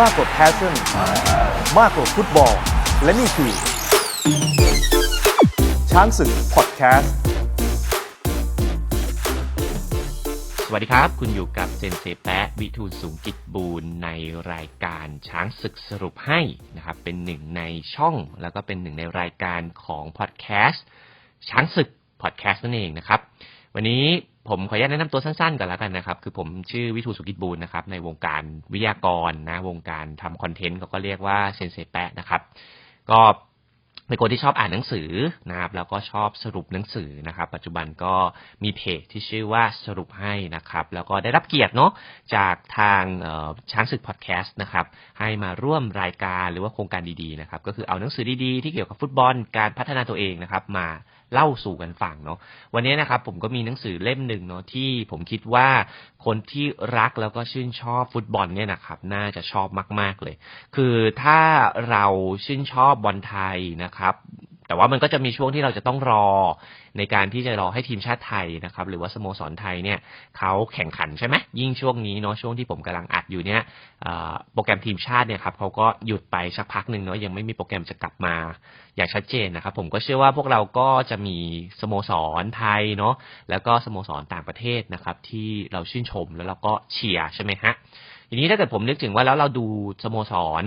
มากกว่าแพชชั่นมากกว่าฟุตบอล และนี่คือ ช้างศึกพอดแคสต์ สวัสดีครับ คุณอยู่กับเซนเซแปะวิทูลสูงกิจบูรณ์ในรายการช้างศึกสรุปให้นะครับ เป็นหนึ่งในช่องแล้วก็เป็นหนึ่งในรายการของพอดแคสต์ช้างศึกพอดแคสต์นั่นเองนะครับ วันนี้ ผมขออนุญาตแนะนำตัวสั้นๆก่อนแล้วกันนะครับ คือผมชื่อวิทูสุกิจบูรณ์นะครับ ในวงการวิทยากรนะ วงการทำคอนเทนต์เขาก็เรียกว่าเซนเซแปะนะครับ ก็เป็นคนที่ชอบอ่านหนังสือนะครับ แล้วก็ชอบสรุปหนังสือนะครับ ปัจจุบันก็มีเพจที่ชื่อว่าสรุปให้นะครับ แล้วก็ได้รับเกียรติเนาะจากทางช้างศึกพอดแคสต์นะครับ ให้มาร่วมรายการหรือว่าโครงการดีๆนะครับ ก็คือเอาหนังสือดีๆที่เกี่ยวกับฟุตบอลการพัฒนาตัวเองนะครับ มา เล่าสู่กันฟังเนาะวันนี้นะครับผมก็มีหนังสือเล่มหนึ่งเนาะที่ผมคิดว่าคนที่รักแล้วก็ชื่นชอบฟุตบอลเนี่ยนะครับ น่าจะชอบมาก ๆเลย คือถ้าเราชื่นชอบบอลไทยนะครับ แต่ว่ามันก็จะมีช่วงที่เราจะต้องรอในการที่จะรอให้ทีมชาติไทยนะครับ หรือว่าสโมสรไทยเนี่ยเขาแข่งขันใช่ไหมยิ่งช่วงนี้เนาะช่วงที่ผมกำลังอัดอยู่เนี่ยโปรแกรมทีมชาติเนี่ยครับเขาก็หยุดไปสักพักหนึ่งเนาะยังไม่มีโปรแกรมจะกลับมาอย่างชัดเจนนะครับ ผมก็เชื่อว่าพวกเราก็จะมีสโมสรไทยเนาะแล้วก็สโมสรต่างประเทศนะครับ ที่เราชื่นชมแล้วเราก็เชียร์ใช่ไหมฮะทีนี้ถ้าเกิดผมนึกถึงว่าแล้วเราดูสโมสร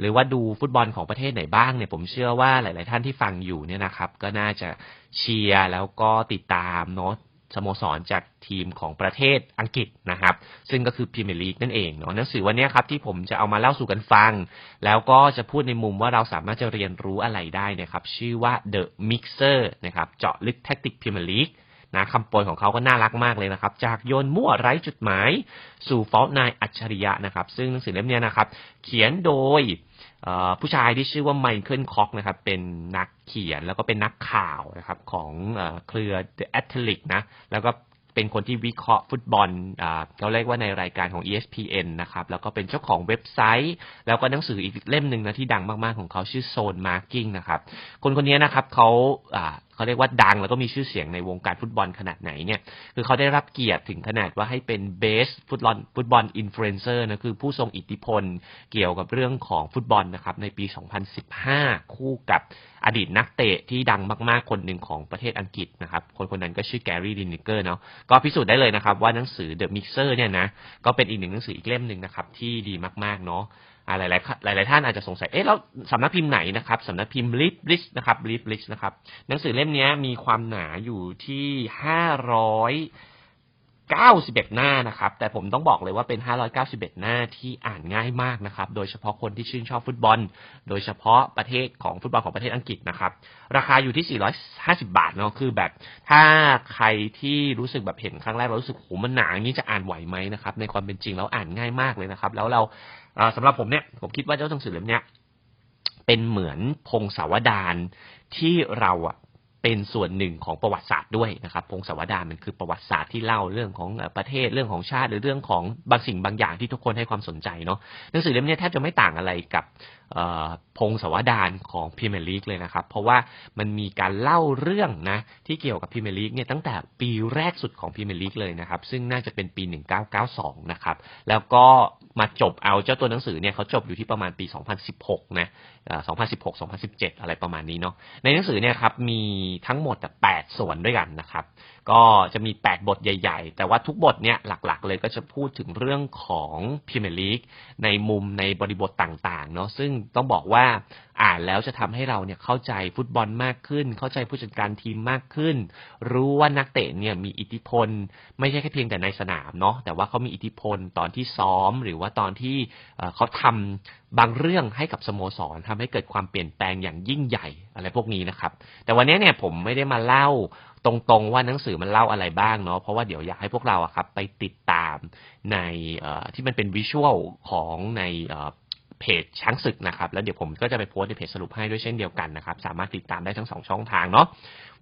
หรือว่าดูฟุตบอลของประเทศไหนบ้างเนี่ยผมเชื่อว่าหลาย ๆ ท่านที่ฟังอยู่เนี่ยนะครับ ก็น่าจะเชียร์แล้วก็ติดตามเนาะสโมสรจากทีมของประเทศอังกฤษนะครับ ซึ่งก็คือพรีเมียร์ลีกนั่นเองเนาะหนังสือวันนี้ครับที่ผมจะเอามาเล่าสู่กันฟัง แล้วก็จะพูดในมุมว่าเราสามารถจะเรียนรู้อะไรได้เนะครับ ชื่อว่า The Mixer นะครับ เจาะลึกแท็กติกพรีเมียร์ลีกนะคำโปรยของเขาก็น่ารักมากเลยนะครับ จากโยนมั่วไร้จุดหมาย สู่ฟอลนายอัจฉริยะนะครับ ซึ่งหนังสือเล่มนี้นะครับ เขียนโดย ผู้ชายที่ชื่อว่าไมเคิลคอกนะครับ เป็นนักเขียนแล้วก็เป็นนักข่าวนะครับ ของเครือ The Athletic นะ แล้วก็เป็นคนที่วิเคราะห์ฟุตบอลเขาเรียกว่าในรายการของ ESPN นะครับ แล้วก็เป็นเจ้าของเว็บไซต์ แล้วก็หนังสืออีกเล่มหนึ่งนะที่ดังมากๆของเขาชื่อโซนมาร์กิ้งนะครับ คนคนนี้นะครับเขา เขาเรียกว่าดังแล้วก็มีชื่อเสียงในวงการฟุตบอลขนาดไหนเนี่ย คือเขาได้รับเกียรติถึงขนาดว่าให้เป็นเบสฟุตบอลฟุตบอลอินฟลูเอนเซอร์นะคือผู้ทรงอิทธิพลเกี่ยวกับเรื่องของฟุตบอลนะครับในปี 2015 คู่กับอดีตนักเตะที่ดังมากๆ คนหนึ่งของประเทศอังกฤษนะครับ คนคนนั้นก็ชื่อแกรี่ลินนิเกอร์เนาะก็พิสูจน์ได้เลยนะครับว่าหนังสือ The Mixer เนี่ยนะก็เป็นอีกหนึ่งหนังสืออีกเล่มหนึ่งนะครับที่ดีมากๆเนาะ หลายหลายหลายๆท่านอาจจะสงสัย เอ๊ะแล้วสำนักพิมพ์ไหนนะครับสำนักพิมพ์ลิฟลิชนะครับลิฟลิชนะครับ หนังสือเล่มนี้มีความหนาอยู่ที่ห้าร้อยเก้าสิบเอ็ดหน้านะครับ แต่ผมต้องบอกเลยว่าเป็นห้าร้อยเก้าสิบเอ็ดหน้าที่อ่านง่ายมากนะครับ โดยเฉพาะคนที่ชื่นชอบฟุตบอล โดยเฉพาะประเทศของฟุตบอลของประเทศอังกฤษนะครับ ราคาอยู่ที่450บาทเนาะคือแบบ ถ้าใครที่รู้สึกแบบเห็นครั้งแรกแล้วรู้สึกโหมันหนาอย่างนี้จะอ่านไหวไหมนะครับ ในความเป็นจริงแล้วอ่านง่ายมากเลยนะครับ แล้วเรา สำหรับผมเนี่ยผมคิดว่าเจ้าหนังสือเล่มนี้เป็นเหมือนพงศาวดารที่เราอะเป็นส่วนหนึ่งของประวัติศาสตร์ด้วยนะครับ พงศาวดารมันคือประวัติศาสตร์ที่เล่าเรื่องของประเทศเรื่องของชาติ หรือเรื่องของบางสิ่งบางอย่างที่ทุกคนให้ความสนใจเนาะหนังสือเล่มนี้แทบจะไม่ต่างอะไรกับ พงศาวดารของพรีเมียร์ลีกเลยนะครับ เพราะว่ามันมีการเล่าเรื่องนะที่เกี่ยวกับพรีเมียร์ลีกเนี่ยตั้งแต่ปีแรกสุดของพรีเมียร์ลีกเลยนะครับ ซึ่งน่าจะเป็นปี 1992 นะครับ แล้วก็มาจบเอาเจ้าตัวหนังสือเนี่ยเขาจบอยู่ที่ประมาณปี 2016 นะเอ่อ2016 2017 อะไรประมาณนี้เนาะในหนังสือเนี่ยครับมีทั้งหมดแต่8ส่วนด้วยกันนะครับ ก็จะมี 8 บทใหญ่ ๆ แต่ว่าทุกบทเนี่ยหลักๆ เลยก็จะพูดถึงเรื่องของพรีเมียร์ลีกในมุมในบริบทต่างๆเนาะซึ่งต้องบอกว่าอ่านแล้วจะทำให้เราเนี่ยเข้าใจฟุตบอลมากขึ้น เข้าใจผู้จัดการทีมมากขึ้น รู้ว่านักเตะเนี่ยมีอิทธิพล ไม่ใช่แค่เพียงแต่ในสนามเนาะแต่ว่าเขามีอิทธิพลตอนที่ซ้อมหรือว่าตอนที่เเขาทำบางเรื่องให้กับสโมสรทำให้เกิดความเปลี่ยนแปลงอย่างยิ่งใหญ่อะไรพวกนี้นะครับ แต่วันนี้เนี่ยผมไม่ได้มาเล่า ตรงๆว่าหนังสือมันเล่าอะไรบ้างเนาะเพราะว่าเดี๋ยวอยากให้พวกเราอะครับ ไปติดตามในที่มันเป็นวิชวลของในเพจช้างศึกนะครับ แล้วเดี๋ยวผมก็จะไปโพสในเพจสรุปให้ด้วยเช่นเดียวกันนะครับ สามารถติดตามได้ทั้งสองช่องทางเนาะ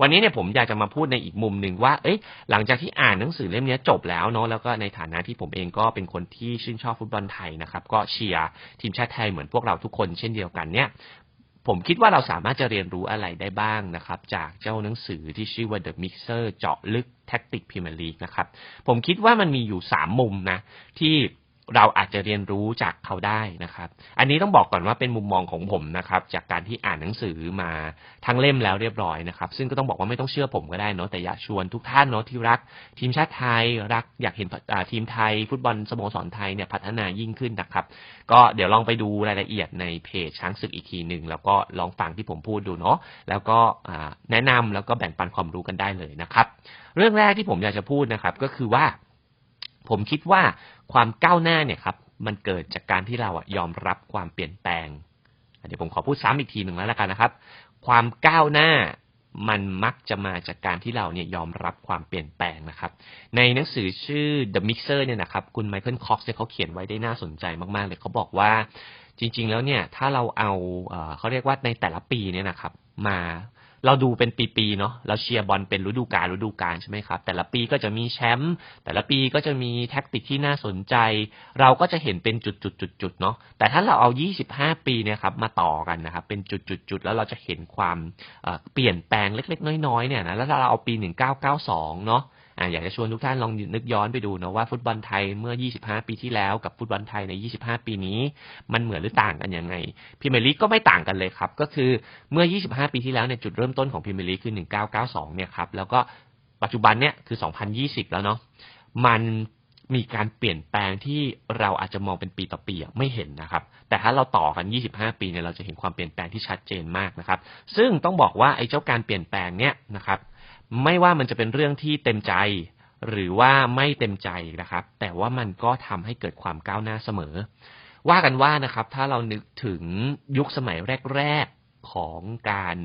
วันนี้เนี่ยผมอยากจะมาพูดในอีกมุมหนึ่งว่า เอ้ยหลังจากที่อ่านหนังสือเล่มนี้จบแล้วเนาะแล้วก็ในฐานะที่ผมเองก็เป็นคนที่ชื่นชอบฟุตบอลไทยนะครับ ก็เชียร์ทีมชาติไทยเหมือนพวกเราทุกคนเช่นเดียวกันเนี่ย ผมคิดว่าเราสามารถจะเรียนรู้อะไรได้บ้างนะครับ จากเจ้าหนังสือที่ชื่อว่า The Mixer เจาะลึกแท็กติกพรีเมียร์ลีกนะครับ ผมคิดว่ามันมีอยู่สามมุมนะ ที่ เราอาจจะเรียนรู้จากเขาได้นะครับ อันนี้ต้องบอกก่อนว่าเป็นมุมมองของผมนะครับ จากการที่อ่านหนังสือมาทั้งเล่มแล้วเรียบร้อยนะครับ ซึ่งก็ต้องบอกว่าไม่ต้องเชื่อผมก็ได้เนาะแต่อยากชวนทุกท่านเนาะที่รัก ทีมชาติไทยรักอยากเห็นทีมไทย ฟุตบอลสโมสรไทยเนี่ยพัฒนายิ่งขึ้นนะครับ ก็เดี๋ยวลองไปดูรายละเอียดในเพจช้างศึกอีกทีหนึ่งแล้วก็ลองฟังที่ผมพูดดูเนาะแล้วก็แนะนำแล้วก็แบ่งปันความรู้กันได้เลยนะครับ เรื่องแรกที่ผมอยากจะพูดนะครับ ก็คือว่า ผมคิดว่าความก้าวหน้าเนี่ยครับมันเกิดจากการที่เราอะยอมรับความเปลี่ยนแปลง เดี๋ยวผมขอพูดซ้ำอีกทีหนึ่งแล้วละกันนะครับ ความก้าวหน้ามันมักจะมาจากการที่เราเนี่ยยอมรับความเปลี่ยนแปลงนะครับ ในหนังสือชื่อ The Mixer เนี่ยนะครับ คุณไมเคิลคอกซ์เนี่ยเขาเขียนไว้ได้น่าสนใจมากๆเลยเขาบอกว่าจริง ๆ แล้วเนี่ยถ้าเราเอาเอ่อเขาเรียกว่าในแต่ละปีเนี่ยนะครับ มา เราดูเป็นปีๆเนาะเราเชียร์บอลเป็นฤดูกาลฤดูกาลใช่ไหมครับ แต่ละปีก็จะมีแชมป์แต่ละปีก็จะมีแท็กติกที่น่าสนใจ เราก็จะเห็นเป็นจุดๆๆเนาะแต่ถ้าเราเอา 25 ปีเนี่ยครับมาต่อกันนะครับ เป็นจุดๆๆแล้วเราจะเห็นความเอ่อเปลี่ยนแปลงเล็ก ๆ น้อยๆเนี่ยนะแล้วถ้าเราเอาปี 1992 เนาะ อ่าอยากจะชวนทุกท่านลองนึกย้อนไปดูนะว่าฟุตบอลไทยเมื่อ 25 ปีที่แล้วกับฟุตบอลไทยใน 25 ปีนี้มันเหมือนหรือต่างกันยังไงพรีเมียร์ลีกก็ไม่ต่างกันเลยครับ ก็คือเมื่อ 25 ปีที่แล้วเนี่ยจุดเริ่มต้นของพรีเมียร์ลีกคือ 1992 เนี่ยครับแล้วก็ปัจจุบันเนี่ยคือ 2020 แล้วเนาะมันมีการเปลี่ยนแปลงที่เราอาจจะมองเป็นปีต่อปีอไม่เห็นนะครับ แต่ถ้าเราต่อกัน 25 ปีเนี่ยเราจะเห็นความเปลี่ยนแปลงที่ชัดเจนมากนะครับ ซึ่งต้องบอกว่าไอ้เจ้าการเปลี่ยนแปลงเนี่ยนะครับ ไม่ว่ามันจะเป็นเรื่องที่เต็มใจ หรือว่าไม่เต็มใจนะครับ แต่ว่ามันก็ทำให้เกิดความก้าวหน้าเสมอ ว่ากันว่านะครับ ถ้าเรานึกถึงยุคสมัยแรก ๆของการ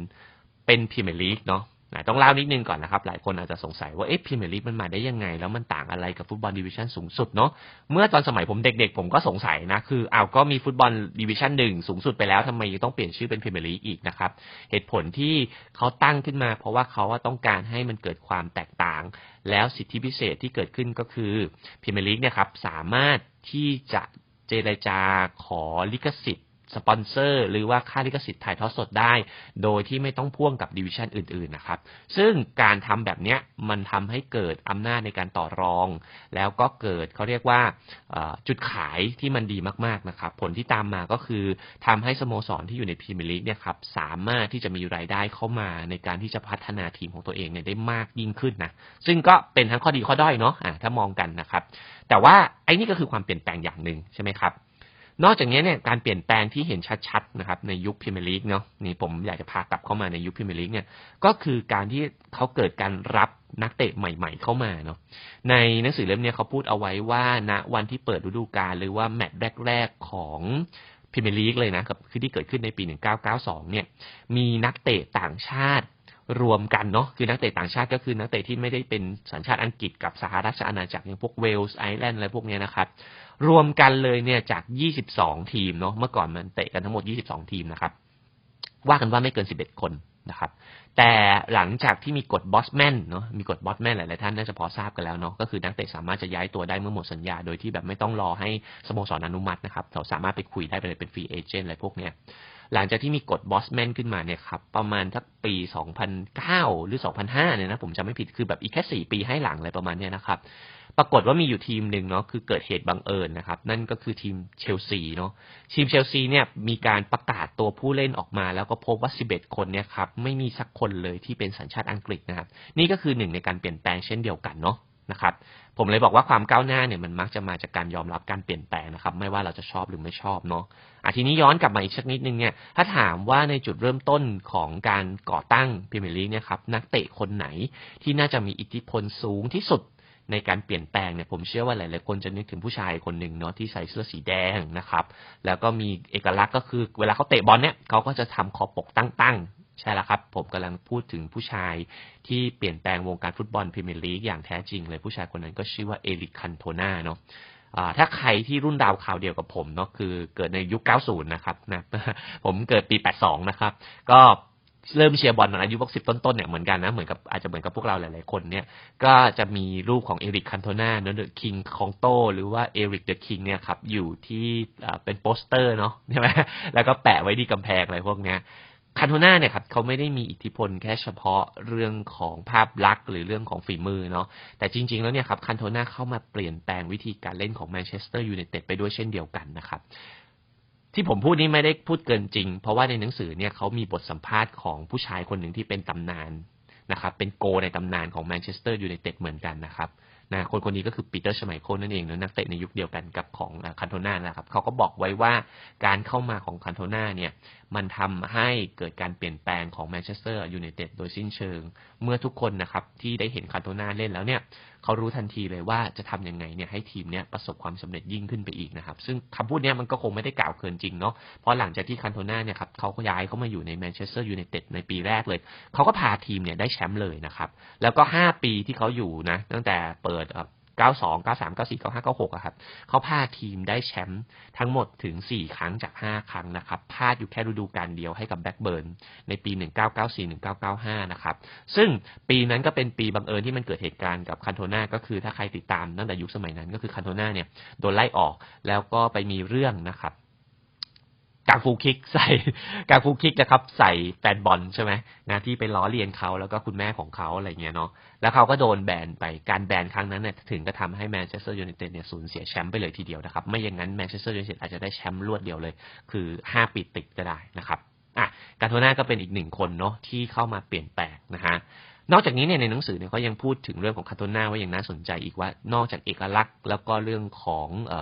เป็นพรีเมียร์ลีกเนาะ นะต้องเล่านิดนึงก่อนนะครับ หลายคนอาจจะสงสัยว่าเอ๊ะพรีเมียร์ลีกมันมาได้ยังไง แล้วมันต่างอะไรกับฟุตบอลดิวิชั่นสูงสุดเนาะเมื่อตอนสมัยผมเด็กๆ ผมก็สงสัยนะ คือเอาก็มีฟุตบอลดิวิชั่นหนึ่งสูงสุดไปแล้วทำไมยังต้องเปลี่ยนชื่อเป็นพรีเมียร์ลีกอีกนะครับ เหตุผลที่เขาตั้งขึ้นมา เพราะว่าเขาว่าต้องการให้มันเกิดความแตกต่าง แล้วสิทธิพิเศษที่เกิดขึ้นก็คือพรีเมียร์ลีกเนี่ยครับสามารถที่จะเจรจาขอลิขสิทธิ์ สปอนเซอร์ หรือว่าค่าลิขสิทธิ์ถ่ายทอดสดได้ โดยที่ไม่ต้องพ่วงกับดิวิชั่นอื่นๆนะครับ ซึ่งการทำแบบเนี้ยมันทำให้เกิดอำนาจในการต่อรอง แล้วก็เกิดเขาเรียกว่าจุดขายที่มันดีมากๆนะครับ ผลที่ตามมาก็คือทำให้สโมสรที่อยู่ในพรีเมียร์ลีกเนี่ยครับสามารถที่จะมีรายได้เข้ามาในการที่จะพัฒนาทีมของตัวเองเนี่ยได้มากยิ่งขึ้นนะซึ่งก็เป็นทั้งข้อดีข้อด้อยเนาะอ่าถ้ามองกันนะครับ แต่ว่าไอ้นี่ก็คือความเปลี่ยนแปลงอย่างหนึ่งใช่ไหมครับ นอกจากนี้เนี่ยการเปลี่ยนแปลงที่เห็นชัดๆนะครับในยุคพรีเมียร์ลีกเนาะนี่ผมอยากจะพากลับเข้ามาในยุคพรีเมียร์ลีกเนี่ยก็คือการที่เขาเกิดการรับนักเตะใหม่ ๆ เข้ามาเนาะในหนังสือเล่มนี้เขาพูดเอาไว้ว่าณวันที่เปิดฤดูกาลหรือว่าแมตช์แรก ๆ ของพรีเมียร์ลีกเลยนะครับคือที่เกิดขึ้นในปี 1992 เนี่ยมีนักเตะต่างชาติ รวมกันเนาะคือนักเตะต่างชาติก็คือนักเตะที่ไม่ได้เป็นสัญชาติอังกฤษกับสหราชอาณาจักรอย่างพวกเวลส์ไอร์แลนด์อะไรพวกนี้นะครับ รวมกันเลยเนี่ยจาก 22 ทีมเนาะเมื่อก่อนมันเตะกันทั้งหมด 22 ทีมนะครับ ว่ากันว่าไม่เกิน 11 คนนะครับ แต่หลังจากที่มีกฎบอสแมนเนาะมีกฎบอสแมนหลายๆท่านน่าจะพอทราบกันแล้วเนาะก็คือนักเตะสามารถจะย้ายตัวได้เมื่อหมดสัญญา โดยที่แบบไม่ต้องรอให้สโมสรอนุมัตินะครับเราสามารถไปคุยได้ไปเลยเป็นฟรีเอเจนต์อะไรพวกเนี้ย หลังจากที่มีกฎบอสแมนขึ้นมาเนี่ยครับ ประมาณทักปี 2009 หรือ 2005 เนี่ยนะผมจำไม่ผิดคือแบบอีกแค่ 4 ปีให้หลังอะไรประมาณเนี้ยนะครับ ปรากฏว่ามีอยู่ทีมหนึ่งเนาะคือเกิดเหตุบังเอิญนะครับ นั่นก็คือทีมเชลซีเนาะทีมเชลซีเนี่ยมีการประกาศตัวผู้เล่นออกมา แล้วก็พบว่า 11 คนเนี่ยครับไม่มีสักคนเลยที่เป็นสัญชาติอังกฤษนะครับ นี่ก็คือหนึ่งในการเปลี่ยนแปลงเช่นเดียวกันเนาะนะครับผมเลยบอกว่าความก้าวหน้าเนี่ยมันมักจะมาจากการยอมรับการเปลี่ยนแปลงนะครับ ไม่ว่าเราจะชอบหรือไม่ชอบเนาะ อะทีนี้ย้อนกลับมาอีกสักนิดนึงเนี่ยถ้าถามว่าในจุดเริ่มต้นของการก่อตั้งพรีเมียร์ลีกเนี่ยครับนักเตะคนไหนที่น่าจะมีอิทธิพลสูงที่สุดในการเปลี่ยนแปลงเนี่ยผมเชื่อว่าหลายๆคนจะนึกถึงผู้ชายคนหนึ่งเนาะที่ใส่เสื้อสีแดงนะครับ แล้วก็มีเอกลักษณ์ก็คือเวลาเขาเตะบอลเนี่ยเขาก็จะทำคอปกตั้งๆ ใช่แล้วครับ ผมกำลังพูดถึงผู้ชายที่เปลี่ยนแปลงวงการฟุตบอลพรีเมียร์ลีกอย่างแท้จริงเลยผู้ชายคนนั้นก็ชื่อว่าเอริกคันโทนาเนาะ ถ้าใครที่รุ่นดาวข่าวเดียวกับผมเนาะคือเกิดในยุค 90 นะครับนะผมเกิดปี 82 นะครับ ก็เริ่มเชียร์บอลตอนอายุพวกสิบต้นๆเนี่ยเหมือนกันนะเหมือนกับอาจจะเหมือนกับพวกเราหลายๆคนเนี่ยก็จะมีรูปของเอริกคันโทนาเนอะเดอะคิงของโตหรือว่าเอริกเดอะคิงเนี่ยครับอยู่ที่อ่าเป็นโปสเตอร์เนาะใช่ไหมแล้วก็แปะไว้ที่กำแพงอะไรพวกเนี้ย คันโทน่าเนี่ยครับเขาไม่ได้มีอิทธิพลแค่เฉพาะเรื่องของภาพลักษณ์หรือเรื่องของฝีมือเนาะแต่จริง ๆ แล้วเนี่ยครับคันโทน่าเข้ามาเปลี่ยนแปลงวิธีการเล่นของแมนเชสเตอร์ยูไนเต็ดไปด้วยเช่นเดียวกันนะครับที่ผมพูดนี้ไม่ได้พูดเกินจริง เพราะว่าในหนังสือเนี่ยเขามีบทสัมภาษณ์ของผู้ชายคนหนึ่งที่เป็นตำนานนะครับเป็นโกในตำนานของแมนเชสเตอร์ยูไนเต็ดเหมือนกันนะครับ นะคนคนนี้ก็คือปีเตอร์ชไมโคลนั่นเองนะนักเตะในยุคเดียวกันกับของคันโทนานะครับเขาก็บอกไว้ว่าการเข้ามาของคันโทนาเนี่ยมันทำให้เกิดการเปลี่ยนแปลงของแมนเชสเตอร์ยูไนเต็ดโดยสิ้นเชิง เมื่อทุกคนนะครับที่ได้เห็นคันโทนาเล่นแล้วเนี่ย เขารู้ทันทีเลยว่าจะทำยังไงเนี่ยให้ทีมเนี่ยประสบความสำเร็จยิ่งขึ้นไปอีกนะครับ ซึ่งคำพูดเนี่ยมันก็คงไม่ได้กล่าวเกินจริงเนาะเพราะหลังจากที่คันโทนาเนี่ยครับเขาก็ย้ายเข้ามาอยู่ในแมนเชสเตอร์ยูไนเต็ดในปีแรกเลย เขาก็พาทีมเนี่ยได้แชมป์เลยนะครับ แล้วก็ 5 ปีที่เขาอยู่นะตั้งแต่เปิด 92 93 94 95 96อะครับเขาพาทีมได้แชมป์ทั้งหมดถึง 4 ครั้งจาก 5 ครั้งนะครับพลาดอยู่แค่ฤดูกาลเดียวให้กับแบ็กเบิร์นในปี 1994 1995 นะครับ ซึ่งปีนั้นก็เป็นปีบังเอิญที่มันเกิดเหตุการณ์กับคันโทนาก็คือถ้าใครติดตามตั้งแต่ยุคสมัยนั้นก็คือคันโทนาเนี่ยโดนไล่ออกแล้วก็ไปมีเรื่องนะครับ การฟูคิกใส่การฟูคิกนะครับ ใส่แฟนบอลใช่ไหมนะที่ไปล้อเลียนเขาแล้วก็คุณแม่ของเขาอะไรเงี้ยเนาะแล้วเขาก็โดนแบนไปการแบนครั้งนั้นเนี่ยถึงก็ทำให้แมนเชสเตอร์ยูไนเต็ดเนี่ยสูญเสียแชมป์ไปเลยทีเดียวนะครับ ไม่อย่างนั้นแมนเชสเตอร์ยูไนเต็ดอาจจะได้แชมป์รวดเดียวเลย คือ5ปีติดก็ได้นะครับอะการโทน่าก็เป็นอีกหนึ่งคนเนาะที่เข้ามาเปลี่ยนแปลงนะฮะ นอกจากนี้เนี่ยในหนังสือเนี่ยเขายังพูดถึงเรื่องของคาโตนาว่ายังน่าสนใจอีกว่านอกจากเอกลักษณ์ แล้วก็เรื่องของอ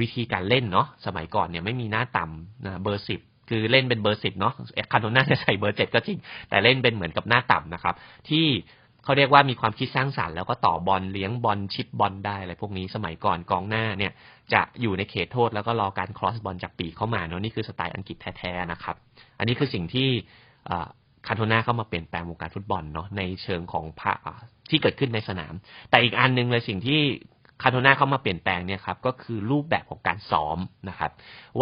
วิธีการเล่นเนาะสมัยก่อนเนี่ยไม่มีหน้าต่ำนะเบอร์สิบคือเล่นเป็นเบอร์สิบเนาะคาโตนาจะใส่เบอร์เจ็ดก็จริง แต่เล่นเป็นเหมือนกับหน้าต่ำนะครับ ที่เขาเรียกว่ามีความคิดสร้างสรรค์แล้วก็ต่อบอลเลี้ยงบอลชิปบอลได้อะไรพวกนี้สมัยก่อนกองหน้าเนี่ย จะอยู่ในเขตโทษแล้วก็รอการครอสบอลจากปีเข้ามาเนาะนี่คือสไตล์อังกฤษแท้ๆนะครับ อันนี้คือสิ่งที่ คาโทนาเข้ามาเปลี่ยนแปลงวงการฟุตบอลเนาะในเชิงของพระที่เกิดขึ้นในสนาม แต่อีกอันหนึงเลยสิ่งที่คาโทนาเข้ามาเปลี่ยนแปลงเนี่ยครับก็คือรูปแบบของการซ้อมนะครับ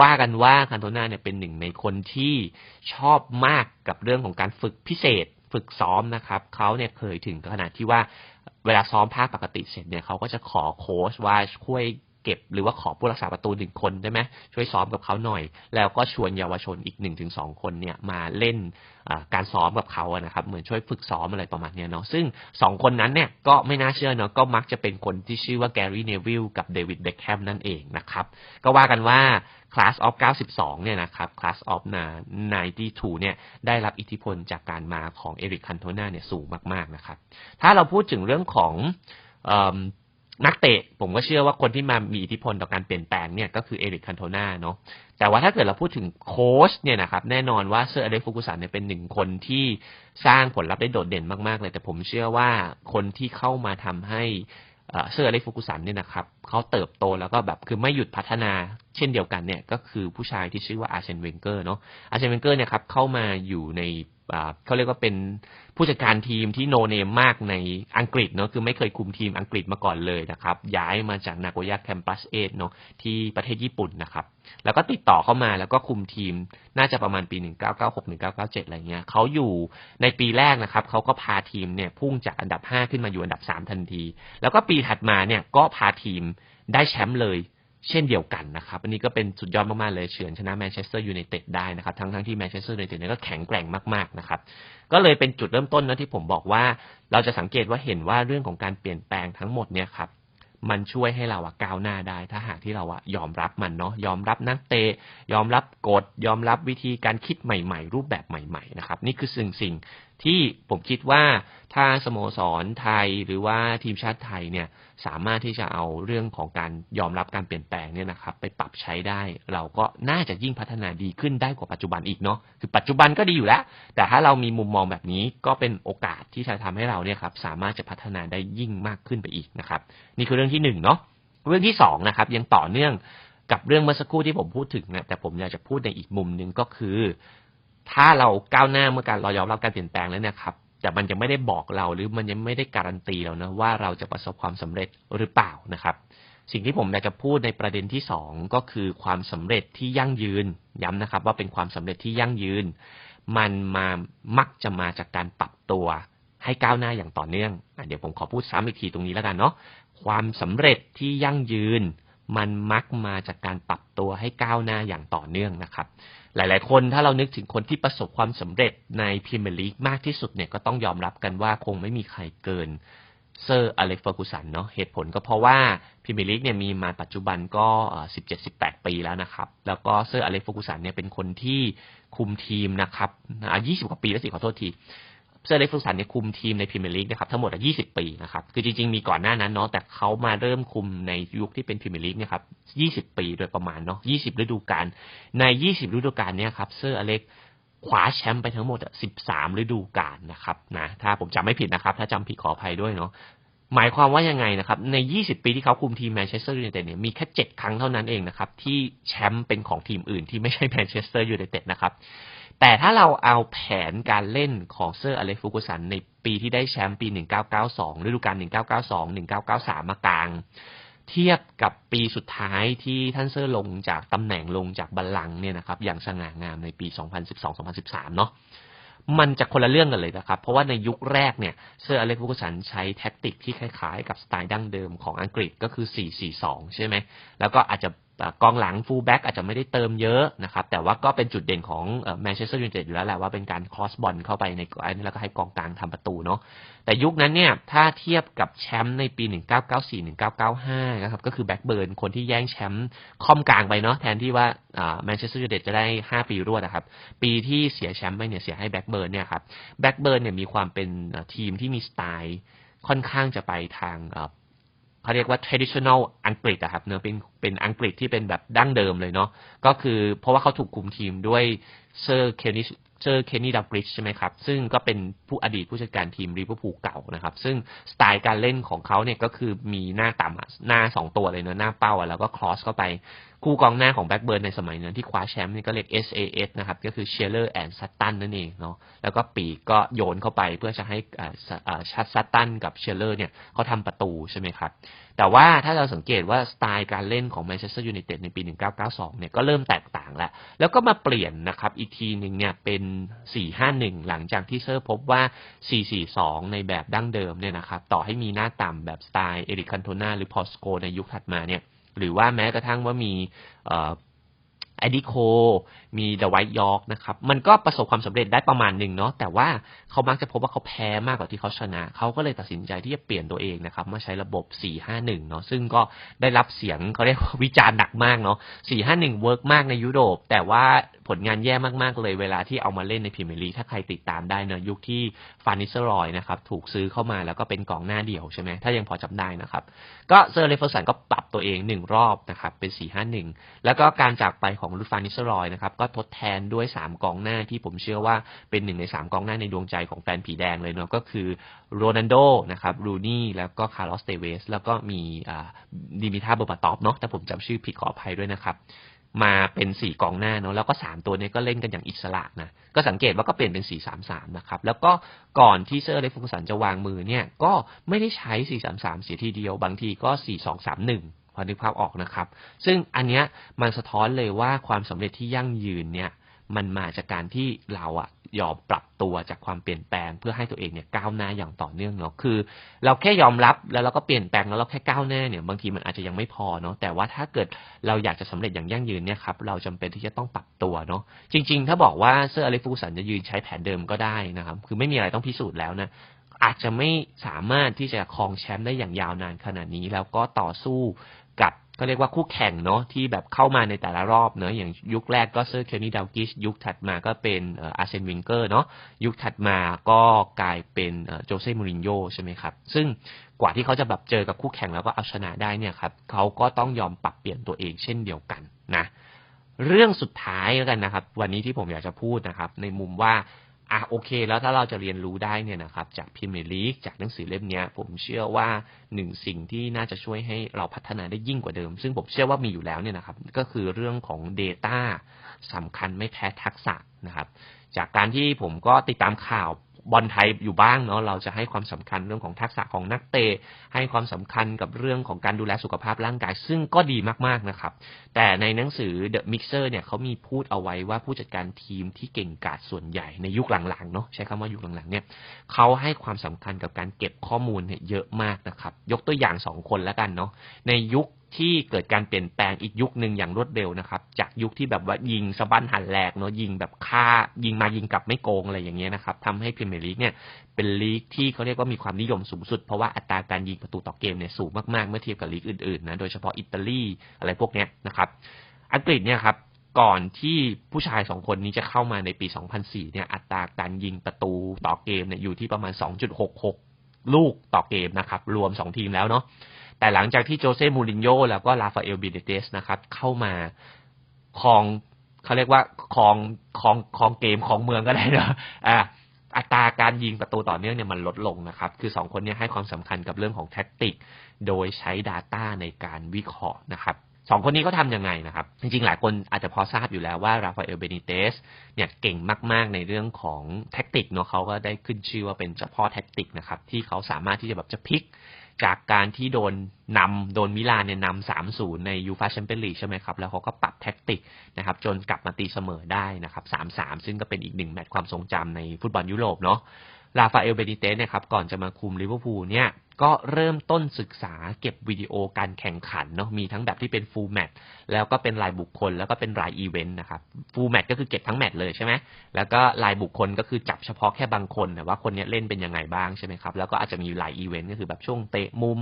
ว่ากันว่าคาโทนาเนี่ยเป็นหนึ่งในคนที่ชอบมากกับเรื่องของการฝึกพิเศษ ฝึกซ้อมนะครับเขาเนี่ยเคยถึงขนาดที่ว่าเวลาซ้อมภาคปกติเสร็จเนี่ยเขาก็จะขอโค้ชว่าช่วย เก็บ หรือว่าขอผู้รักษาประตูหนึ่งคนได้ไหมช่วยซ้อมกับเขาหน่อย แล้วก็ชวนเยาวชนอีกหนึ่งถึงสองคนเนี่ยมาเล่นการซ้อมกับเขานะครับ เหมือนช่วยฝึกซ้อมอะไรประมาณนี้เนาะซึ่งสองคนนั้นเนี่ยก็ไม่น่าเชื่อเนาะก็มักจะเป็นคนที่ชื่อว่าแกรี่เนวิลกับเดวิดเบคแฮมนั่นเองนะครับ ก็ว่ากันว่า Class of 92 เนี่ยนะครับ Class of 92 เนี่ยได้รับอิทธิพลจากการมาของเอริกคันโทนาเนี่ยสูงมาก ๆ นะครับ ถ้าเราพูดถึงเรื่องของ นักเตะผมก็เชื่อว่าคนที่มามีอิทธิพลต่อการเปลี่ยนแปลงเนี่ยก็คือเอริกคันโทนาเนาะแต่ว่าถ้าเกิดเราพูดถึงโค้ชเนี่ยนะครับแน่นอนว่าเซอร์อเดฟุกุสันเนี่ยเป็นหนึ่งคนที่สร้างผลลัพธ์ได้โดดเด่นมากๆเลย แต่ผมเชื่อว่าคนที่เข้ามาทำให้เซอร์อเดฟุกุสันเนี่ยนะครับเขาเติบโตแล้วก็แบบคือไม่หยุดพัฒนาเช่นเดียวกันเนี่ยก็คือผู้ชายที่ชื่อว่าอาร์เซนเวนเกอร์เนาะอาร์เซนเวนเกอร์เนี่ยครับเข้ามาอยู่ใน เขาเรียกว่าเป็นผู้จัดการทีมที่โนเนมมากในอังกฤษเนาะคือไม่เคยคุมทีมอังกฤษมาก่อนเลยนะครับ ย้ายมาจากนาโกย่าแคมปัสเอทเนาะที่ประเทศญี่ปุ่นนะครับ แล้วก็ติดต่อเข้ามาแล้วก็คุมทีมน่าจะประมาณปี 1996 1997 อะไรเงี้ยเขาอยู่ในปีแรกนะครับเขาก็พาทีมเนี่ยพุ่งจากอันดับ 5 ขึ้นมาอยู่อันดับ 3 ทันที แล้วก็ปีถัดมาเนี่ยก็พาทีมได้แชมป์เลย เช่นเดียวกันนะครับ อันนี้ก็เป็นสุดยอดมาก ๆ เลยเฉือนชนะแมนเชสเตอร์ยูไนเต็ดได้นะครับ ทั้งทั้งที่แมนเชสเตอร์ยูไนเต็ดนี่ก็แข็งแกร่งมาก ๆ นะครับ ก็เลยเป็นจุดเริ่มต้นนะที่ผมบอกว่า เราจะสังเกตว่าเห็นว่าเรื่องของการเปลี่ยนแปลงทั้งหมดเนี่ยครับมันช่วยให้เราอะก้าวหน้าได้ ถ้าหากที่เราอะยอมรับมันเนาะยอมรับนักเตะยอมรับกฎยอมรับวิธีการคิดใหม่ ๆ รูปแบบใหม่ ๆ นะครับ นี่คือสิ่งสิ่ง ที่ผมคิดว่าถ้าสโมสรไทยหรือว่าทีมชาติไทยเนี่ยสามารถที่จะเอาเรื่องของการยอมรับการเปลี่ยนแปลงเนี่ยนะครับ ไปปรับใช้ได้ เราก็น่าจะยิ่งพัฒนาดีขึ้นได้กว่าปัจจุบันอีกเนาะคือปัจจุบันก็ดีอยู่แล้ว แต่ถ้าเรามีมุมมองแบบนี้ก็เป็นโอกาสที่จะทำให้เราเนี่ยครับสามารถจะพัฒนาได้ยิ่งมากขึ้นไปอีกนะครับ นี่คือเรื่องที่หนึ่งเนาะเรื่องที่สองนะครับ ยังต่อเนื่องกับเรื่องเมื่อสักครู่ที่ผมพูดถึงนะแต่ผมอยากจะพูดในอีกมุมหนึ่งก็คือ ถ้าเราก้าวหน้าเมื่อการเรายอมรับการเปลี่ยนแปลงแล้วเนี่ยครับแต่มันยังไม่ได้บอกเราหรือมันยังไม่ได้การันตีเรานะว่าเราจะประสบความสำเร็จหรือเปล่านะครับ สิ่งที่ผมอยากจะพูดในประเด็นที่สองก็คือความสำเร็จที่ยั่งยืนย้ำนะครับ ว่าเป็นความสำเร็จที่ยั่งยืน มันมามักจะมาจากการปรับตัวให้ก้าวหน้าอย่างต่อเนื่องเดี๋ยวผมขอพูดซ้ำอีกทีตรงนี้แล้วกันเนาะความสำเร็จที่ยั่งยืน มันมักมาจากการปรับตัวให้ก้าวหน้าอย่างต่อเนื่องนะครับ หลาย ๆ คนถ้าเรานึกถึงคนที่ประสบความสำเร็จในพรีเมียร์ลีกมากที่สุดเนี่ยก็ต้องยอมรับกันว่าคงไม่มีใครเกินเซอร์อเล็กเฟอร์กูสันเนาะเหตุผลก็เพราะว่าพรีเมียร์ลีกเนี่ยมีมาปัจจุบันก็สิบเจ็ดสิบแปดปีแล้วนะครับ แล้วก็เซอร์อเล็กเฟอร์กูสันเนี่ยเป็นคนที่คุมทีมนะครับอ่ายี่สิบกว่าปีแล้วสิขอโทษที เซอร์เล็กซ์เฟอร์กูสันเนี่ยคุมทีมในพรีเมียร์ลีกนะครับทั้งหมดอะ20 ปีนะครับคือจริงๆมีก่อนหน้านั้นเนาะแต่เขามาเริ่มคุมในยุคที่เป็นพรีเมียร์ลีกเนี่ยครับ20 ปีโดยประมาณเนาะ20 ฤดูกาลใน 20 ฤดูกาลเนี่ยครับเซอร์อเล็กซ์คว้าแชมป์ไปทั้งหมด 13 ฤดูกาลนะครับนะถ้าผมจำไม่ผิดนะครับ ถ้าจำผิดขออภัยด้วยเนาะหมายความว่ายังไงนะครับ ใน 20 ปีที่เขาคุมทีมแมนเชสเตอร์ยูไนเต็ดเนี่ยมีแค่ 7 ครั้งเท่านั้นเองนะครับ ที่แชมป์เป็นของทีมอื่นที่ไม่ใช่แมนเชสเตอร์ยูไนเต็ดนะครับ แต่ถ้าเราเอาแผนการเล่นของเซอร์อเล็กฟูกุสันในปีที่ได้แชมป์ปี 1992ฤดูกาล1992 1993 มากลาง เทียบกับปีสุดท้ายที่ท่านเซอร์ลงจากตำแหน่งลงจากบัลลังก์เนี่ยนะครับ อย่างสง่างามในปี 2012-2013 เนาะมันจะคนละเรื่องกันเลยนะครับ เพราะว่าในยุคแรกเนี่ยเซอร์อเล็กฟูกุสันใช้แท็กติกที่คล้ายๆ กับสไตล์ดั้งเดิมของอังกฤษก็คือ 4-4-2 ใช่ไหม แล้วก็อาจจะ กองหลังฟูลแบ็กอาจจะไม่ได้เติมเยอะนะครับ แต่ว่าก็เป็นจุดเด่นของแมนเชสเตอร์ยูไนเต็ดอยู่แล้วแหละว่าเป็นการคอสบอลเข้าไปในกรอบแล้วก็ให้กองกลางทำประตูเนาะแต่ยุคนั้นเนี่ยถ้าเทียบกับแชมป์ในปี 1994 1995 นะครับก็คือแบ็กเบิร์นคนที่แย่งแชมป์ค่อมกลางไปเนาะแทนที่ว่าแมนเชสเตอร์ยูไนเต็ดจะได้ 5 ปีรวดนะครับ ปีที่เสียแชมป์ไปเนี่ยเสียให้แบ็กเบิร์นเนี่ยครับแบ็กเบิร์นเนี่ยมีความเป็นทีมที่มีสไตล์ค่อนข้างจะไปทาง เขาเรียกว่า traditional อังกฤษอะครับเนื้อเป็นเป็นอังกฤษที่เป็นแบบดั้งเดิมเลยเนาะก็คือเพราะว่าเขาถูกคุมทีมด้วยเซอร์เคนนิ เซอร์เคนนี่ดับริชใช่ไหมครับ ซึ่งก็เป็นผู้อดีตผู้จัดการทีมริเวอร์พูลเก่านะครับ ซึ่งสไตล์การเล่นของเขาเนี่ยก็คือมีหน้าต่ำหน้าสองตัวเลยเนะหน้าเป้าแล้วก็ครอสเข้าไป คู่กองหน้าของแบ็กเบิร์นในสมัยนั้นที่คว้าแชมป์นี่ก็เรียก SAS นะครับ ก็คือเชลเลอร์แอนด์ซัตตันนั่นเองเนาะแล้วก็ปีกก็โยนเข้าไปเพื่อจะให้ชัดซัตตันกับเชลเลอร์เนี่ยเขาทำประตูใช่ไหมครับ แต่ว่าถ้าเราสังเกตว่าสไตล์การเล่นของแมนเชสเตอร์ยูไนเต็ดในปี 1992 เนี่ยก็เริ่มแตกต่างแล้ว แล้วก็มาเปลี่ยนนะครับ อีกทีหนึ่งเนี่ยเป็น 451 หลังจากที่เซอร์พบว่า 442 ในแบบดั้งเดิมเนี่ยนะครับ ต่อให้มีหน้าต่ำแบบสไตล์เอริคันโทนาหรือพอสโกในยุคถัดมาเนี่ยหรือว่าแม้กระทั่งว่ามี ไอดิโคมีเดอะไวท์ยอร์กนะครับ มันก็ประสบความสำเร็จได้ประมาณหนึ่งเนาะแต่ว่าเขามักจะพบว่าเขาแพ้มากกว่าที่เขาชนะ เขาก็เลยตัดสินใจที่จะเปลี่ยนตัวเองนะครับมาใช้ระบบ 4-5-1 เนาะซึ่งก็ได้รับเสียงเขาเรียกวิจารณ์หนักมากเนาะ 4-5-1 เวิร์กมากในยุโรป แต่ว่าผลงานแย่มากๆเลยเวลาที่เอามาเล่นในพรีเมียร์ลีกถ้าใครติดตามได้เนาะยุคที่ฟานิสเซอรอยนะครับถูกซื้อเข้ามาแล้วก็เป็นกองหน้าเดี่ยวใช่ไหมถ้ายังพอจำได้นะครับก็เซอร์เลฟเฟอร์สันก็ปรับตัวเองหนึ่งรอบนะครับเป็น 4-5-1 แล้วก็การจากไปของลูฟานิสซรอยนะครับก็ทดแทนด้วย 3 กองหน้าที่ผมเชื่อว่าเป็นหนึ่งใน 3 กองหน้าในดวงใจของแฟนผีแดงเลยเนาะก็คือโรนันโดนะครับรูนี่แล้วก็คาร์ลอสเตเวสแล้วก็มีดิมิทาเบอร์บาตอฟเนาะแต่ผมจำชื่อผิดขออภัยด้วยนะครับมาเป็นสี่กองหน้าเนาะแล้วก็สามตัวนี้ก็เล่นกันอย่างอิสระนะก็สังเกตว่าก็เปลี่ยนเป็นสี่สามสามนะครับแล้วก็ก่อนที่เซอร์เล็กฟุกสันจะวางมือเนี่ยก็ไม่ได้ใช้สี่สามสามเสียทีเดียวบางทีก็สี่สองสามหนึ่ง พอนึกภาพออกนะครับ ซึ่งอันเนี้ยมันสะท้อนเลยว่าความสำเร็จที่ยั่งยืนเนี่ยมันมาจากการที่เราอะยอมปรับตัวจากความเปลี่ยนแปลงเพื่อให้ตัวเองเนี่ยก้าวหน้าอย่างต่อเนื่องเนาะคือ เราแค่ยอมรับแล้วเราก็เปลี่ยนแปลงแล้วเราแค่ก้าวหน้าเนี่ยบางทีมันอาจจะยังไม่พอเนาะแต่ว่าถ้าเกิดเราอยากจะสำเร็จอย่างยั่งยืนเนี่ยครับเราจำเป็นที่จะต้องปรับตัวเนาะจริง ๆ ถ้าบอกว่าเซอร์อเล็กฟูสันจะยืนใช้แผนเดิมก็ได้นะครับคือไม่มีอะไรต้องพิสูจน์แล้วนะอาจจะไม่สามารถที่จะครองแชมป์ได้อย่างยาวนานขนาดนี้ แล้วก็ต่อสู้ ก็เรียกว่าคู่แข่งเนาะที่แบบเข้ามาในแต่ละรอบเนาะอย่างยุคแรกก็เซอร์เคนี่ดาวกิชยุคถัดมาก็เป็นอาร์เซนวิงเกอร์เนาะยุคถัดมาก็กลายเป็นโจเซ่มูรินโญ่ใช่ไหมครับ ซึ่งกว่าที่เขาจะแบบเจอกับคู่แข่งแล้วก็เอาชนะได้เนี่ยครับเขาก็ต้องยอมปรับเปลี่ยนตัวเองเช่นเดียวกันนะเรื่องสุดท้ายแล้วกันนะครับ วันนี้ที่ผมอยากจะพูดนะครับ ในมุมว่า อะโอเค แล้วถ้าเราจะเรียนรู้ได้เนี่ยนะครับ จากพรีเมียร์ลีกจากหนังสือเล่มนี้ผมเชื่อว่าหนึ่งสิ่งที่น่าจะช่วยให้เราพัฒนาได้ยิ่งกว่าเดิม ซึ่งผมเชื่อว่ามีอยู่แล้วเนี่ยนะครับ ก็คือเรื่องของ Data สำคัญไม่แพ้ทักษะนะครับ จากการที่ผมก็ติดตามข่าว บอลไทยอยู่บ้างเนาะเราจะให้ความสำคัญเรื่องของทักษะของนักเตะให้ความสำคัญกับเรื่องของการดูแลสุขภาพร่างกาย ซึ่งก็ดีมากๆนะครับ แต่ในหนังสือ The Mixer เนี่ยเขามีพูดเอาไว้ว่าผู้จัดการทีมที่เก่งกาจส่วนใหญ่ในยุคหลังๆเนาะใช้คำว่ายุคหลังๆเนี่ยเขาให้ความสำคัญกับการเก็บข้อมูลเนี่ยเยอะมากนะครับ ยกตัวอย่างสองคนแล้วกันเนาะในยุคที่เกิดการเปลี่ยนแปลงอีกยุคหนึ่งอย่างรวดเร็วนะครับ จากยุคที่แบบว่ายิงสะบั้นหันแหลกเนาะยิงแบบฆ่า ยิงมายิงกลับไม่โกงอะไรอย่างเงี้ยนะครับทำให้พรีเมียร์ลีกเนี่ยเป็นลีกที่เขาเรียกว่ามีความนิยมสูงสุด เพราะว่าอัตราการยิงประตูต่อเกมเนี่ยสูงมากๆเมื่อเทียบกับลีกอื่นๆนะโดยเฉพาะอิตาลีอะไรพวกเนี้ยนะครับอังกฤษเนี่ยครับก่อนที่ผู้ชายสองคนนี้จะเข้ามาในปี 2004 เนี่ยอัตราการยิงประตูต่อเกมเนี่ยอยู่ที่ประมาณ 2.66 ลูกต่อเกมนะครับ รวม 2 ทีมแล้วเนาะ แต่หลังจากที่โจเซ่มูรินโญ่แล้วก็ลาฟาเอลบิเดเตสนะครับ เข้ามาครองเขาเรียกว่าครองครองครองเกมของเมืองก็ได้นะอ่าอัตราการยิงประตูต่อเนื่องเนี่ยมันลดลงนะครับ คือ2คนนี้ให้ความสำคัญกับเรื่องของแท็กติก โดยใช้ Data ในการวิเคราะห์นะครับสองคนนี้เขาทำยังไงนะครับ จริงๆ หลายคนอาจจะพอทราบอยู่แล้วว่าราฟาเอลเบนิเตสเนี่ยเก่งมาก ๆ ในเรื่องของแท็กติกเนาะเขาก็ได้ขึ้นชื่อว่าเป็นเจ้าพ่อแท็กติกนะครับ ที่เขาสามารถที่จะแบบจะพลิก จากการที่โดนนำโดนมิลานเนี่ยนำสามศูนย์ในยูฟาแชมเปี้ยนลีกใช่ไหมครับ แล้วเขาก็ปรับแท็กติกนะครับ จนกลับมาตีเสมอได้นะครับสามสามซึ่งก็เป็นอีกหนึ่งแมตช์ความทรงจำในฟุตบอลยุโรปเนาะ ราฟาเอลเบนิเตสเนี่ยครับก่อนจะมาคุมลิเวอร์พูลเนี่ยก็เริ่มต้นศึกษาเก็บวิดีโอการแข่งขันเนาะมีทั้งแบบที่เป็นฟูลแมตช์แล้วก็เป็นรายบุคคล แล้วก็เป็นรายอีเวนต์นะครับฟูลแมตช์ก็คือเก็บทั้งแมตช์เลยใช่ไหมแล้วก็รายบุคคลก็คือจับเฉพาะแค่บางคนนะว่าคนนี้เล่นเป็นยังไงบ้างใช่ไหมครับแล้วก็อาจจะมีหลายอีเวนต์ก็คือแบบช่วงเตะมุม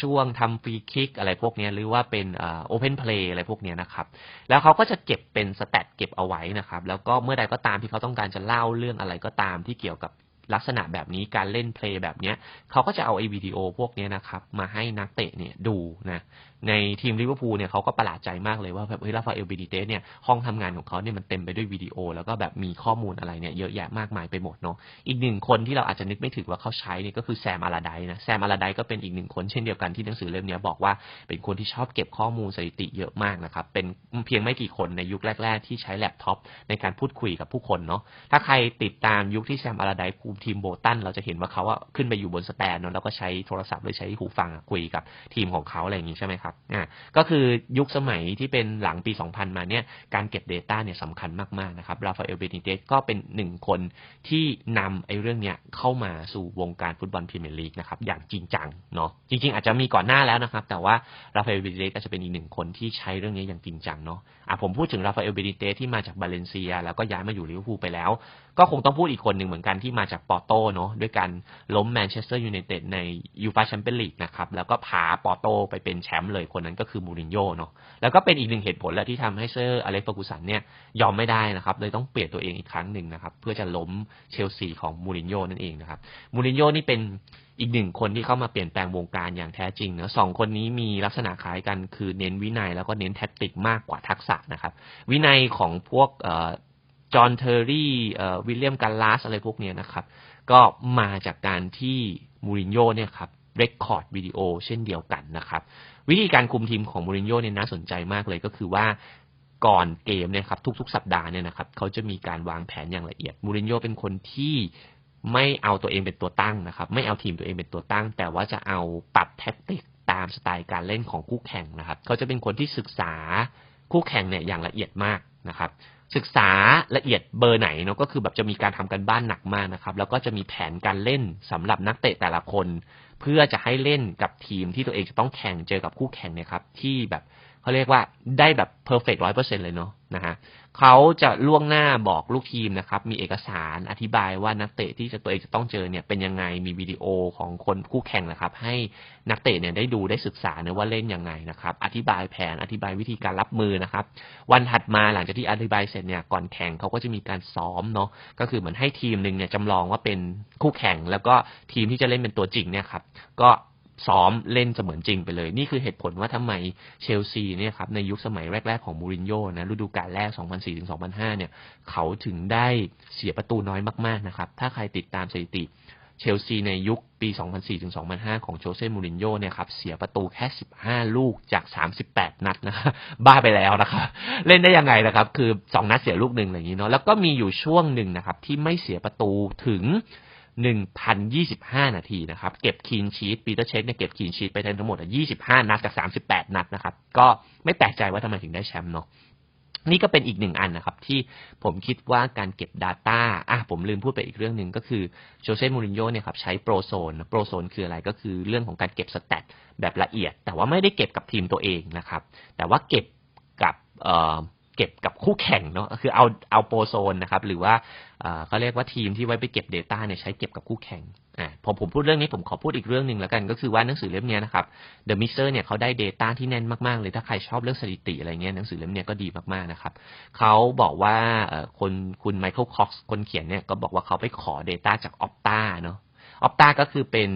ช่วงทำฟรีคิกอะไรพวกเนี้ยหรือว่าเป็นโอเพนเพลย์อะไรพวกเนี้ยนะครับแล้วเขาก็จะเก็บเป็นสแตทเก็บเอาไว้นะครับแล้วก็เมื่อใดก็ตามที่เขาต้องการจะเล่าเรื่องอะไรก็ตามที่เกี่ยวกับ ลักษณะแบบนี้การเล่นเพลย์แบบเนี้ยเขาก็จะเอาไอ้วิดีโอพวกนี้นะครับ มาให้นักเตะเนี่ยดูนะในทีมลิเวอร์พูลเนี่ยเขาก็ประหลาดใจมากเลยว่าแบบเฮ้ยราฟาเอลเบนิเตสเนี่ยห้องทำงานของเขาเนี่ยมันเต็มไปด้วยวิดีโอ แล้วก็แบบมีข้อมูลอะไรเนี่ยเยอะแยะมากมายไปหมดเนาะอีกหนึ่งคนที่เราอาจจะนึกไม่ถึงว่าเขาใช้เนี่ยก็คือแซมอาราไดนะแซมอาราไดก็เป็นอีกหนึ่งคนเช่นเดียวกันที่หนังสือเล่มนี้บอกว่าเป็นคนที่ชอบเก็บข้อมูลสถิติเยอะมากนะครับเป็นเพียงไม่กี่คนในยุคแรก ๆ ที่ใช้แล็ปท็อปในการพูดคุยกับผู้คนเนาะถ้าใครติดตามยุคที่แซมอาราไดคุมทีมโบตันเราจะเห็นว่าเขาอะขึ้นไปอยู่บนสแตนเนาะแล้วก็ใช้โทรศัพท์หรือใช้หูฟังคุยกับทีมของเขาอะไรอย่างนี้ใช่ไหมครับอ่าก็คือยุคสมัยที่เป็นหลังปี 2000 มาเนี่ยการเก็บ Data เนี่ยสำคัญมากๆนะครับราฟาเอลเบนิเตสก็เป็นหนึ่งคนที่นำไอ้เรื่องเนี้ยเข้ามาสู่วงการฟุตบอลพรีเมียร์ลีกนะครับอย่างจริงจังเนาะจริง ๆ อาจจะมีก่อนหน้าแล้วนะครับ แต่ว่าราฟาเอลเบนิเตสก็จะเป็นอีกหนึ่งคนที่ใช้เรื่องนี้อย่างจริงจังเนาะอะผมพูดถึงราฟาเอลเบนิเตสที่มาจากบาเลนเซีย แล้วก็ย้ายมาอยู่ลิเวอร์พูลไปแล้ว ก็คงต้องพูดอีกคนหนึ่งเหมือนกันที่มาจากปอร์โตเนาะด้วยการล้มแมนเชสเตอร์ยูไนเต็ดในยูฟาแชมเปี้ยนลีกนะครับ แล้วก็พาปอร์โตไปเป็นแชมป์เลยคนนั้นก็คือมูรินโญ่เนาะแล้วก็เป็นอีกหนึ่งเหตุผลแหละที่ทำให้เซอร์อเล็กซ์ฟอร์กูสันเนี่ยยอมไม่ได้นะครับ เลยต้องเปลี่ยนตัวเองอีกครั้งหนึ่งนะครับ เพื่อจะล้มเชลซีของมูรินโญ่นั่นเองนะครับมูรินโญ่นี่เป็นอีกหนึ่งคนที่เข้ามาเปลี่ยนแปลงวงการอย่างแท้จริงเนะสองคนนี้มีลักษณะคล้ายกันคือเน้นวินัยแล้วก็เน้นแท็กติกมากกว่าทักษะนะครับ วินัยของพวก จอห์นเทอร์รี่วิลเลียมการลาสอะไรพวกนี้นะครับ ก็มาจากการที่มูรินโญ่เนี่ยครับเรคคอร์ดวิดีโอเช่นเดียวกันนะครับ วิธีการคุมทีมของมูรินโญ่เนี่ยน่าสนใจมากเลยก็คือว่าก่อนเกมเนี่ยครับทุกๆ สัปดาห์เนี่ยนะครับเขาจะมีการวางแผนอย่างละเอียดมูรินโญ่เป็นคนที่ไม่เอาตัวเองเป็นตัวตั้งนะครับ ไม่เอาทีมตัวเองเป็นตัวตั้ง แต่ว่าจะเอาปรับแท็กติกตามสไตล์การเล่นของคู่แข่งนะครับ เขาจะเป็นคนที่ศึกษาคู่แข่งเนี่ยอย่างละเอียดมาก นะครับ ศึกษาละเอียดเบอร์ไหนเนาะก็คือแบบจะมีการทำกันบ้านหนักมากนะครับ แล้วก็จะมีแผนการเล่นสำหรับนักเตะแต่ละคน เพื่อจะให้เล่นกับทีมที่ตัวเองจะต้องแข่งเจอกับคู่แข่งเนี่ยครับ ที่แบบ เขาเรียกว่าได้แบบเพอร์เฟกต์ร้อยเปอร์เซ็นเลยเนาะนะฮะเขาจะล่วงหน้าบอกลูกทีมนะครับ มีเอกสารอธิบายว่านักเตะที่จะตัวเองจะต้องเจอเนี่ยเป็นยังไงมีวิดีโอของคนคู่แข่งนะครับ ให้นักเตะเนี่ยได้ดูได้ศึกษาเนะว่าเล่นยังไงนะครับ อธิบายแผนอธิบายวิธีการรับมือนะครับ วันถัดมาหลังจากที่อธิบายเสร็จเนี่ยก่อนแข่งเขาก็จะมีการซ้อมเนาะก็คือเหมือนให้ทีมหนึ่งเนี่ยจำลองว่าเป็นคู่แข่ง แล้วก็ทีมที่จะเล่นเป็นตัวจริงเนี่ยครับก็ ซ้อมเล่นเสมือนจริงไปเลย นี่คือเหตุผลว่าทำไมเชลซีเนี่ยครับในยุคสมัยแรก ๆ ของมูรินโญ่นะฤดูกาลแรก 2004-2005 เนี่ย เขาถึงได้เสียประตูน้อยมาก ๆ นะครับ ถ้าใครติดตามสถิติเชลซีในยุคปี 2004-2005 ของโจเซ่มูรินโญ่เนี่ยครับ เสียประตูแค่ 15 ลูกจาก 38 นัดนะบ้าไปแล้วนะครับ เล่นได้ยังไงนะครับ คือ 2 นัดเสียลูกหนึ่งอะไรอย่างนี้เนาะแล้วก็มีอยู่ช่วงหนึ่งนะครับ ที่ไม่เสียประตูถึง 1,025 นาทีนะครับ เก็บคีนชีตปีเตอร์เช็คเนี่ยเก็บคีนชีตไปทั้งหมด 25 นัดจาก 38 นัดนะครับ ก็ไม่แปลกใจว่าทำไมถึงได้แชมป์เนาะนี่ก็เป็นอีกหนึ่งอันนะครับ ที่ผมคิดว่าการเก็บ Data อะผมลืมพูดไปอีกเรื่องหนึ่งก็คือโจเซ่มูรินโญ่เนี่ยครับใช้โปรโซนโปรโซนคืออะไรก็คือเรื่องของการเก็บสแตทแบบละเอียด แต่ว่าไม่ได้เก็บกับทีมตัวเองนะครับ แต่ว่าเก็บกับเอ่อ ก็บกับคู่แข่งเนาะคือเอาเอาโปรโซนนะครับ หรือว่าเขาเรียกว่าทีมที่ไว้ไปเก็บ Data เนี่ยใช้เก็บกับคู่แข่งอ่าพอผมพูดเรื่องนี้ผมขอพูดอีกเรื่องหนึ่งแล้วกัน ก็คือว่าหนังสือเล่มนี้นะครับ The Mixer เนี่ยเขาได้ Data ที่แน่นมากๆ เลยถ้าใครชอบเรื่องสถิติอะไรเงี้ยหนังสือเล่มเนี้ยก็ดีมากๆนะครับเขาบอกว่าคนคุณไมเคิลคอกซ์คนเขียนเนี่ยก็บอกว่าเขาไปขอ Data จาก Opta เนาะ Opta ก็คือเป็น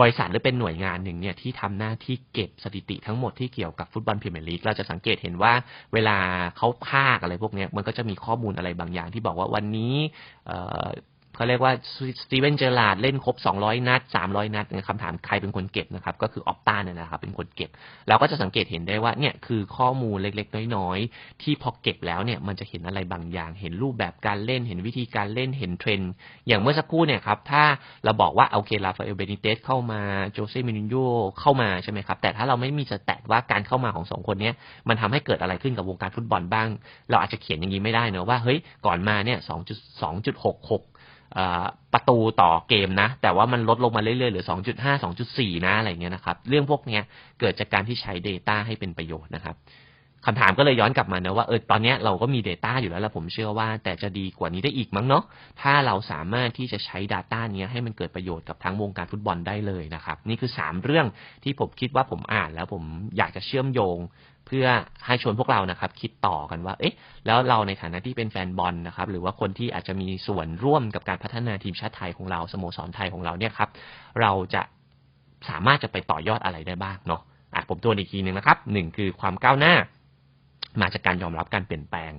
บริษัทหรือเป็นหน่วยงานหนึ่งเนี่ยที่ทำหน้าที่เก็บสถิติทั้งหมดที่เกี่ยวกับฟุตบอลพรีเมียร์ลีกเราจะสังเกตเห็นว่าเวลาเขาพากอะไรพวกนี้มันก็จะมีข้อมูลอะไรบางอย่างที่บอกว่าวันนี้ เขาเรียกว่าสตีเวนเจอร์ลาดเล่นครบ 200 นัด 300 นัดนี่ยคำถามใครเป็นคนเก็บนะครับ ก็คือออปต้าเนี่ยนะครับ เป็นคนเก็บ เราก็จะสังเกตเห็นได้ว่าเนี่ยคือข้อมูลเล็กๆ น้อยๆ ที่พอเก็บแล้วเนี่ยมันจะเห็นอะไรบางอย่าง เห็นรูปแบบการเล่น เห็นวิธีการเล่น เห็นเทรนด์อย่างเมื่อสักครู่เนี่ยครับ ถ้าเราบอกว่าโอเคลาฟาเอลเบนิเตสเข้ามาโจเซมินิโยเข้ามาใช่ไหมครับ แต่ถ้าเราไม่มีสแตทว่าการเข้ามาของสองคนเนี้ยมันทำให้เกิดอะไรขึ้นกับวงการฟุตบอลบ้าง เราอาจจะเขียนอย่างนี้ไม่ได้เนอะว่าเฮ้ยก่อนมาเนี่ย2.2.66อ่า ประตูต่อเกมนะ แต่ว่ามันลดลงมาเรื่อยๆ หรือ 2.5 2.4 นะ อะไรเงี้ยนะครับ เรื่องพวกเนี้ยเกิดจากการที่ใช้ Data ให้เป็นประโยชน์นะครับ คำถามก็เลยย้อนกลับมานะว่าเออตอนนี้เราก็มี Data อยู่แล้วแล้วผมเชื่อว่า แต่จะดีกว่านี้ได้อีกมั้งเนาะถ้าเราสามารถที่จะใช้ Data เนี้ยให้มันเกิดประโยชน์กับทั้งวงการฟุตบอลได้เลยนะครับ นี่คือ 3 เรื่องที่ผมคิดว่าผมอ่านแล้วผมอยากจะเชื่อมโยง เพื่อให้ชวนพวกเรานะครับ คิดต่อกันว่า เอ๊ะ แล้วเราในฐานะที่เป็นแฟนบอลนะครับ หรือว่าคนที่อาจจะมีส่วนร่วมกับการพัฒนาทีมชาติไทยของเราสโมสรไทยของเราเนี่ยครับ เราจะสามารถจะไปต่อยอดอะไรได้บ้างเนาะอะผมทวอีกทีหนึ่งนะครับหนึ่งคือความก้าวหน้า มาจากการยอมรับการเปลี่ยนแปลง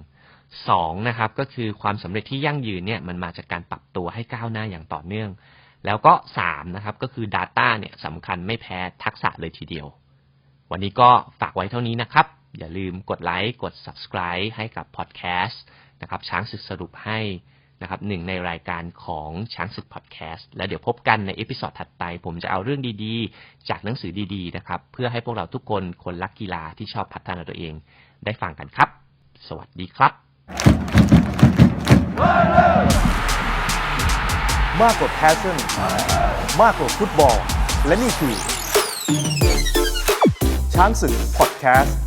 สองนะครับก็คือความสำเร็จที่ยั่งยืนเนี่ยมันมาจากการปรับตัวให้ก้าวหน้าอย่างต่อเนื่อง แล้วก็สามนะครับก็คือ Data เนี่ยสำคัญไม่แพ้ทักษะเลยทีเดียว วันนี้ก็ฝากไว้เท่านี้นะครับ อย่าลืมกดไลค์กด subscribe ให้กับพอดแคสต์นะครับช้างศึกสรุปให้นะครับหนึ่งในรายการของช้างศึกพอดแคสต์แล้วเดี๋ยวพบกันในเอพิ o d ดถัดไป ผมจะเอาเรื่องดีๆ จากหนังสือดีๆนะครับเพื่อให้พวกเราทุกคนคนรักกีฬาที่ชอบพัฒนาตัวเอง ได้ฟังกันครับ สวัสดีครับ มากกว่าแพชชั่น มากกว่าฟุตบอล และนี่คือ ช้างศึกพอดแคสต์